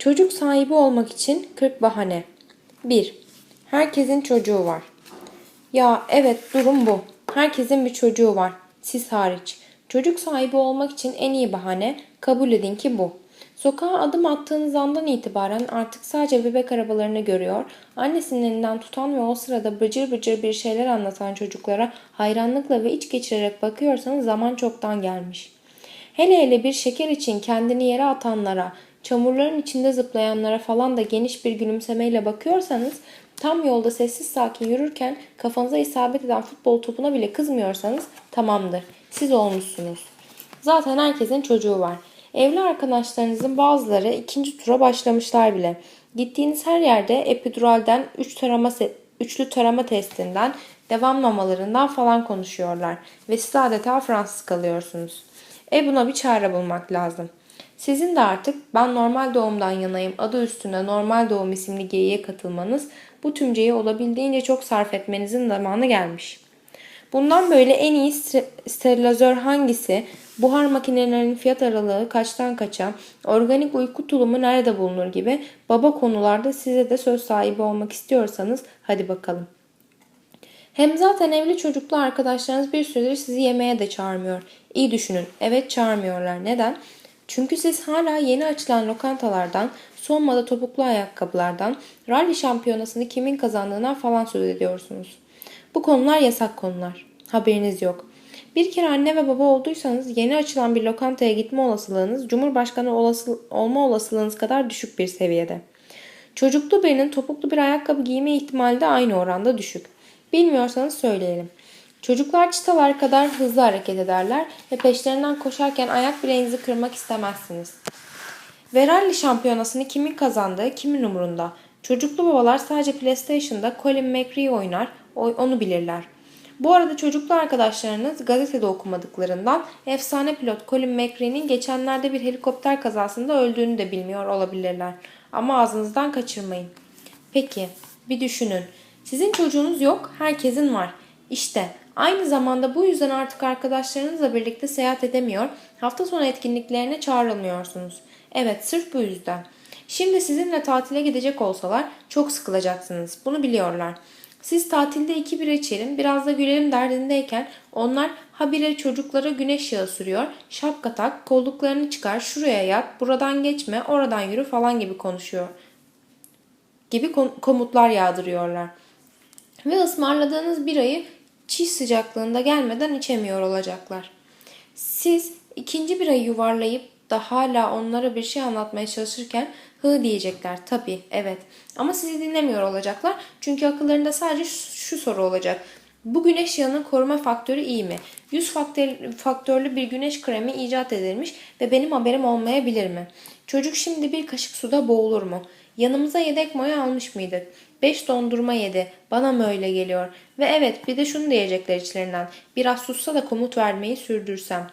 Çocuk sahibi olmak için 40 bahane. 1. Herkesin çocuğu var. Ya evet durum bu. Herkesin bir çocuğu var. Siz hariç. Çocuk sahibi olmak için en iyi bahane kabul edin ki bu. Sokağa adım attığınız andan itibaren artık sadece bebek arabalarını görüyor, annesinin elinden tutan ve o sırada bıcır bıcır bir şeyler anlatan çocuklara hayranlıkla ve iç geçirerek bakıyorsanız zaman çoktan gelmiş. Hele hele bir şeker için kendini yere atanlara, çamurların içinde zıplayanlara falan da geniş bir gülümsemeyle bakıyorsanız, tam yolda sessiz sakin yürürken kafanıza isabet eden futbol topuna bile kızmıyorsanız tamamdır. Siz olmuşsunuz. Zaten herkesin çocuğu var. Evli arkadaşlarınızın bazıları ikinci tura başlamışlar bile. Gittiğiniz her yerde epiduralden, üç tarama se- üçlü tarama testinden, devam mamalarından falan konuşuyorlar. Ve siz adeta Fransız kalıyorsunuz. E buna bir çare bulmak lazım. Sizin de artık ben normal doğumdan yanayım adı üstünde normal doğum isimli geyiğe katılmanız, bu tümceyi olabildiğince çok sarf etmenizin zamanı gelmiş. Bundan böyle en iyi ster- sterilizör hangisi, buhar makinelerinin fiyat aralığı kaçtan kaça, organik uyku tulumu nerede bulunur gibi baba konularda size de söz sahibi olmak istiyorsanız hadi bakalım. Hem zaten evli çocuklu arkadaşlarınız bir süredir sizi yemeğe de çağırmıyor. İyi düşünün. Evet çağırmıyorlar. Neden? Çünkü siz hala yeni açılan lokantalardan, son moda topuklu ayakkabılardan, rally şampiyonasını kimin kazandığından falan söz ediyorsunuz. Bu konular yasak konular. Haberiniz yok. Bir kere anne ve baba olduysanız yeni açılan bir lokantaya gitme olasılığınız Cumhurbaşkanı olası, olma olasılığınız kadar düşük bir seviyede. Çocuklu birinin topuklu bir ayakkabı giyme ihtimali de aynı oranda düşük. Bilmiyorsanız söyleyelim. Çocuklar çıtalar kadar hızlı hareket ederler ve peşlerinden koşarken ayak bileğinizi kırmak istemezsiniz. Ve rally şampiyonasını kimin kazandığı kimin umurunda. Çocuklu babalar sadece PlayStation'da Colin McRae oynar, onu bilirler. Bu arada çocuklu arkadaşlarınız gazetede okumadıklarından efsane pilot Colin McRae'nin geçenlerde bir helikopter kazasında öldüğünü de bilmiyor olabilirler. Ama ağzınızdan kaçırmayın. Peki, bir düşünün. Sizin çocuğunuz yok, herkesin var. İşte aynı zamanda bu yüzden artık arkadaşlarınızla birlikte seyahat edemiyor, hafta sonu etkinliklerine çağrılmıyorsunuz. Evet, sırf bu yüzden. Şimdi sizinle tatile gidecek olsalar çok sıkılacaksınız. Bunu biliyorlar. Siz tatilde iki bira içelim, biraz da gülelim derdindeyken onlar habire çocuklara güneş yağı sürüyor, şapka tak, kolluklarını çıkar, şuraya yat, buradan geçme, oradan yürü falan gibi konuşuyor. Gibi kom- komutlar yağdırıyorlar. Ve ısmarladığınız birayı çiğ sıcaklığında gelmeden içemiyor olacaklar. Siz ikinci birayı yuvarlayıp da hala onlara bir şey anlatmaya çalışırken hı diyecekler. Tabii, evet. Ama sizi dinlemiyor olacaklar. Çünkü akıllarında sadece şu, soru olacak. Bu güneş yağının koruma faktörü iyi mi? 100 faktör- faktörlü bir güneş kremi icat edilmiş ve benim haberim olmayabilir mi? Çocuk şimdi bir kaşık suda boğulur mu? Yanımıza yedek moya almış mıydık? 5 dondurma yedi. Bana mı öyle geliyor? Ve evet bir de şunu diyecekler içlerinden. Biraz sussa da komut vermeyi sürdürsem.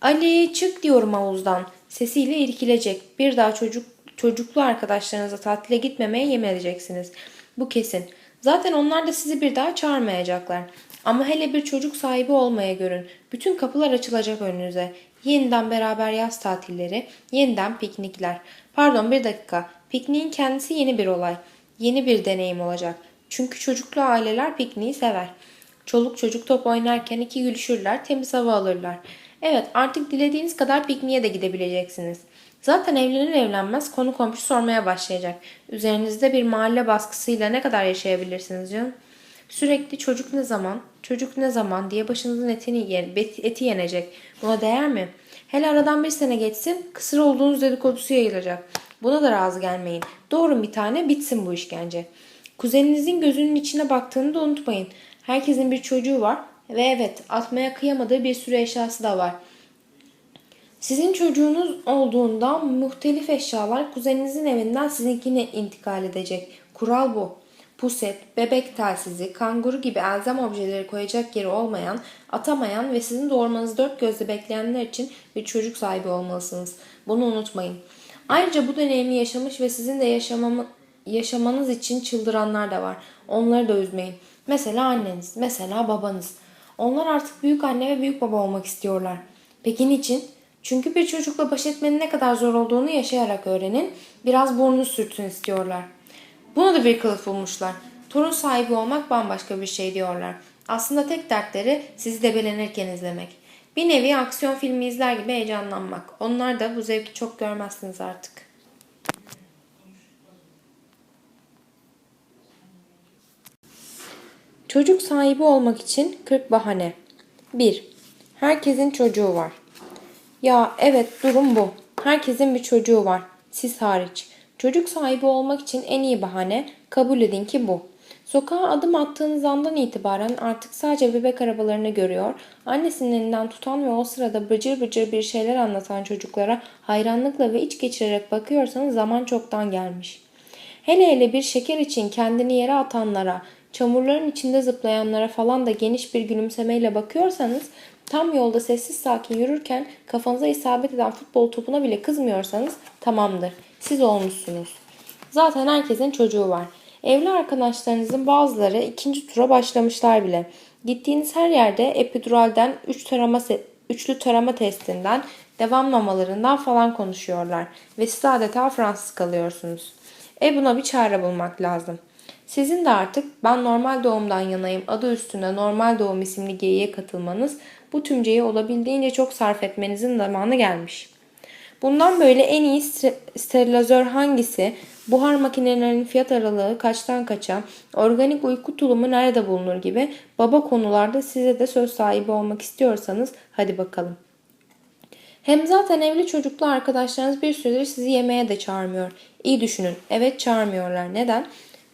Ali çık diyorum havuzdan. Sesiyle irkilecek. Bir daha çocuk çocuklu arkadaşlarınıza tatile gitmemeye yemin edeceksiniz. Bu kesin. Zaten onlar da sizi bir daha çağırmayacaklar. Ama hele bir çocuk sahibi olmaya görün. Bütün kapılar açılacak önünüze. Yeniden beraber yaz tatilleri, yeniden piknikler. Pardon bir dakika. Pikniğin kendisi yeni bir olay. Yeni bir deneyim olacak. Çünkü çocuklu aileler pikniği sever. Çoluk çocuk top oynarken iki gülüşürler, temiz hava alırlar. Evet artık dilediğiniz kadar pikniğe de gidebileceksiniz. Zaten evlenir evlenmez konu komşu sormaya başlayacak. Üzerinizde bir mahalle baskısıyla ne kadar yaşayabilirsiniz canım? Sürekli çocuk ne zaman, çocuk ne zaman diye başınızın etini eti yenecek. Buna değer mi? Hele aradan bir sene geçsin, kısır olduğunuz dedikodusu yayılacak. Buna da razı gelmeyin. Doğurun bir tane, bitsin bu işkence. Kuzeninizin gözünün içine baktığını da unutmayın. Herkesin bir çocuğu var ve evet atmaya kıyamadığı bir sürü eşyası da var. Sizin çocuğunuz olduğunda muhtelif eşyalar kuzeninizin evinden sizinkine intikal edecek. Kural bu. Puset, bebek telsizi, kanguru gibi elzem objeleri koyacak yeri olmayan, atamayan ve sizin doğurmanızı dört gözle bekleyenler için bir çocuk sahibi olmalısınız. Bunu unutmayın. Ayrıca bu deneyimi yaşamış ve sizin de yaşamamı, yaşamanız için çıldıranlar da var. Onları da üzmeyin. Mesela anneniz, mesela babanız. Onlar artık büyük anne ve büyük baba olmak istiyorlar. Peki niçin? Çünkü bir çocukla baş etmenin ne kadar zor olduğunu yaşayarak öğrenin. Biraz burnunu sürtün istiyorlar. Buna da bir kılıf bulmuşlar. Torun sahibi olmak bambaşka bir şey diyorlar. Aslında tek dertleri sizi debelenirken izlemek. Bir nevi aksiyon filmi izler gibi heyecanlanmak. Onlar da bu zevki çok görmezsiniz artık. Çocuk sahibi olmak için 40 bahane. 1. Herkesin çocuğu var. Ya evet durum bu. Herkesin bir çocuğu var. Siz hariç. Çocuk sahibi olmak için en iyi bahane kabul edin ki bu. Sokağa adım attığınız andan itibaren artık sadece bebek arabalarını görüyor, annesinin elinden tutan ve o sırada bıcır bıcır bir şeyler anlatan çocuklara hayranlıkla ve iç geçirerek bakıyorsanız zaman çoktan gelmiş. Hele hele bir şeker için kendini yere atanlara, çamurların içinde zıplayanlara falan da geniş bir gülümsemeyle bakıyorsanız, tam yolda sessiz sakin yürürken kafanıza isabet eden futbol topuna bile kızmıyorsanız tamamdır. Siz olmuşsunuz. Zaten herkesin çocuğu var. Evli arkadaşlarınızın bazıları ikinci tura başlamışlar bile. Gittiğiniz her yerde epiduralden, üç tarama üçlü tarama testinden, devamlamalarından falan konuşuyorlar. Ve siz adeta Fransız kalıyorsunuz. E buna bir çare bulmak lazım. Sizin de artık ben normal doğumdan yanayım adı üstünde normal doğum isimli geyiğe katılmanız bu tümceyi olabildiğince çok sarf etmenizin zamanı gelmiş. Bundan böyle en iyi sterilizör hangisi, buhar makinelerinin fiyat aralığı kaçtan kaça, organik uyku tulumu nerede bulunur gibi baba konularda size de söz sahibi olmak istiyorsanız hadi bakalım. Hem zaten evli çocuklu arkadaşlarınız bir süredir sizi yemeğe de çağırmıyor. İyi düşünün. Evet çağırmıyorlar. Neden?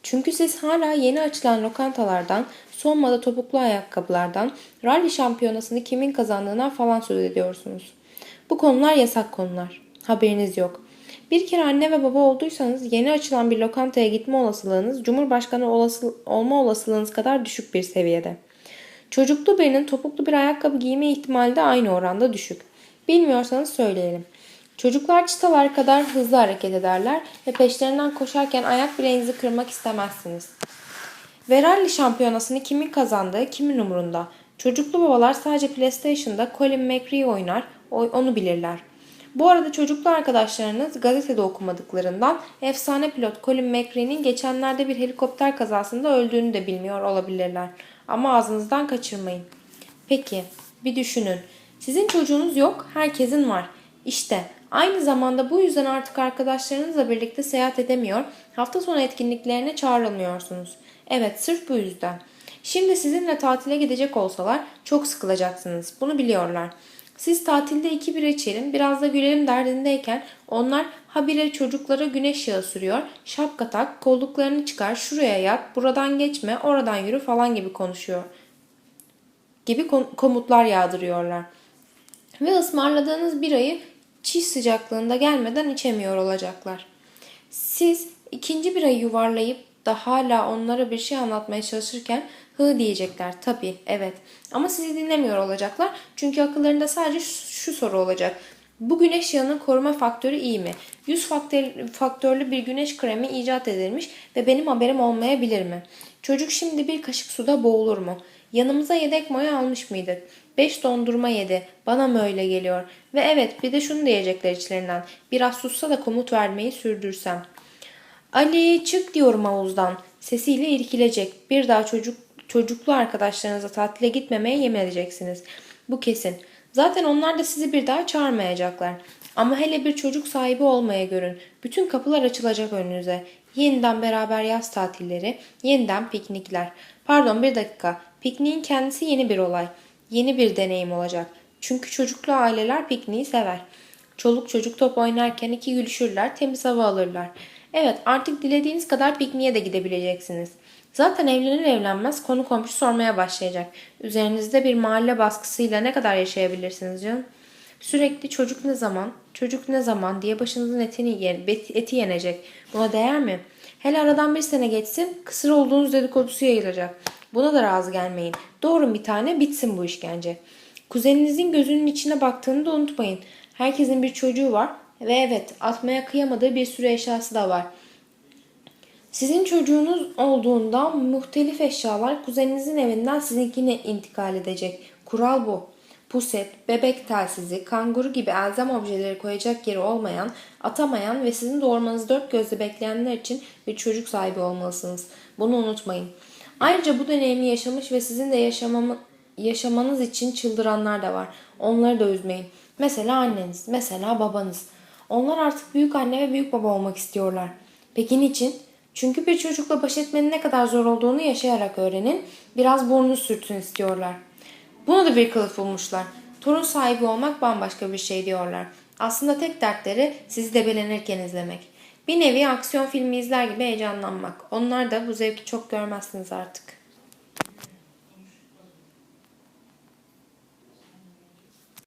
Çünkü siz hala yeni açılan lokantalardan, son moda topuklu ayakkabılardan, rally şampiyonasını kimin kazandığından falan söz ediyorsunuz. Bu konular yasak konular. Haberiniz yok. Bir kere anne ve baba olduysanız yeni açılan bir lokantaya gitme olasılığınız Cumhurbaşkanı olası, olma olasılığınız kadar düşük bir seviyede. Çocuklu birinin topuklu bir ayakkabı giyme ihtimali de aynı oranda düşük. Bilmiyorsanız söyleyelim. Çocuklar çıtalar kadar hızlı hareket ederler ve peşlerinden koşarken ayak bileğinizi kırmak istemezsiniz. Veralli şampiyonasını kimin kazandığı kimin umurunda. Çocuklu babalar sadece PlayStation'da Colin McRae oynar, onu bilirler. Bu arada çocuklu arkadaşlarınız gazetede okumadıklarından efsane pilot Colin McRae'nin geçenlerde bir helikopter kazasında öldüğünü de bilmiyor olabilirler. Ama ağzınızdan kaçırmayın. Peki, bir düşünün. Sizin çocuğunuz yok, herkesin var. İşte aynı zamanda bu yüzden artık arkadaşlarınızla birlikte seyahat edemiyor, hafta sonu etkinliklerine çağrılmıyorsunuz. Evet, sırf bu yüzden. Şimdi sizinle tatile gidecek olsalar çok sıkılacaksınız. Bunu biliyorlar. Siz tatilde iki bira içelim, biraz da gülelim derdindeyken onlar habire çocuklara güneş yağı sürüyor, şapka tak, kolluklarını çıkar, şuraya yat, buradan geçme, oradan yürü falan gibi konuşuyor. Gibi komutlar yağdırıyorlar. Ve ısmarladığınız birayı çiş sıcaklığında gelmeden içemiyor olacaklar. Siz ikinci birayı yuvarlayıp da hala onlara bir şey anlatmaya çalışırken Hı diyecekler. Tabii, evet. Ama sizi dinlemiyor olacaklar. Çünkü akıllarında sadece şu soru olacak. Bu güneş yağının koruma faktörü iyi mi? 100 faktörlü bir güneş kremi icat edilmiş ve benim haberim olmayabilir mi? Çocuk şimdi bir kaşık suda boğulur mu? Yanımıza yedek moya almış mıydık? 5 dondurma yedi. Bana mı öyle geliyor? Ve evet bir de şunu diyecekler içlerinden. Biraz sussa da komut vermeyi sürdürsem. Ali çık diyorum havuzdan. Sesiyle irkilecek. Bir daha çocuk çocuklu arkadaşlarınıza tatile gitmemeye yemin edeceksiniz. Bu kesin. Zaten onlar da sizi bir daha çağırmayacaklar. Ama hele bir çocuk sahibi olmaya görün. Bütün kapılar açılacak önünüze. Yeniden beraber yaz tatilleri, yeniden piknikler. Pardon bir dakika. Pikniğin kendisi yeni bir olay. Yeni bir deneyim olacak. Çünkü çocuklu aileler pikniği sever. Çoluk çocuk top oynarken iki gülüşürler, temiz hava alırlar. Evet artık dilediğiniz kadar pikniğe de gidebileceksiniz. Zaten evlenir evlenmez konu komşu sormaya başlayacak. Üzerinizde bir mahalle baskısıyla ne kadar yaşayabilirsiniz canım? Sürekli çocuk ne zaman, çocuk ne zaman diye başınızın etini eti yenecek. Buna değer mi? Hele aradan bir sene geçsin, kısır olduğunuz dedikodusu yayılacak. Buna da razı gelmeyin. Doğru bir tane bitsin bu işkence. Kuzeninizin gözünün içine baktığını da unutmayın. Herkesin bir çocuğu var ve evet atmaya kıyamadığı bir sürü eşyası da var. Sizin çocuğunuz olduğunda muhtelif eşyalar kuzeninizin evinden sizinkine intikal edecek. Kural bu. puset, bebek telsizi, kanguru gibi elzem objeleri koyacak yeri olmayan, atamayan ve sizin doğurmanızı dört gözle bekleyenler için bir çocuk sahibi olmalısınız. Bunu unutmayın. Ayrıca bu deneyimi yaşamış ve sizin de yaşamamı, yaşamanız için çıldıranlar da var. Onları da üzmeyin. Mesela anneniz, mesela babanız. Onlar artık büyük anne ve büyük baba olmak istiyorlar. Peki niçin? Çünkü bir çocukla baş etmenin ne kadar zor olduğunu yaşayarak öğrenin. Biraz burnunu sürtün istiyorlar. Bunu da bir kılıf bulmuşlar. Torun sahibi olmak bambaşka bir şey diyorlar. Aslında tek dertleri sizi debelenirken izlemek. Bir nevi aksiyon filmi izler gibi heyecanlanmak. Onlar da bu zevki çok görmezsiniz artık.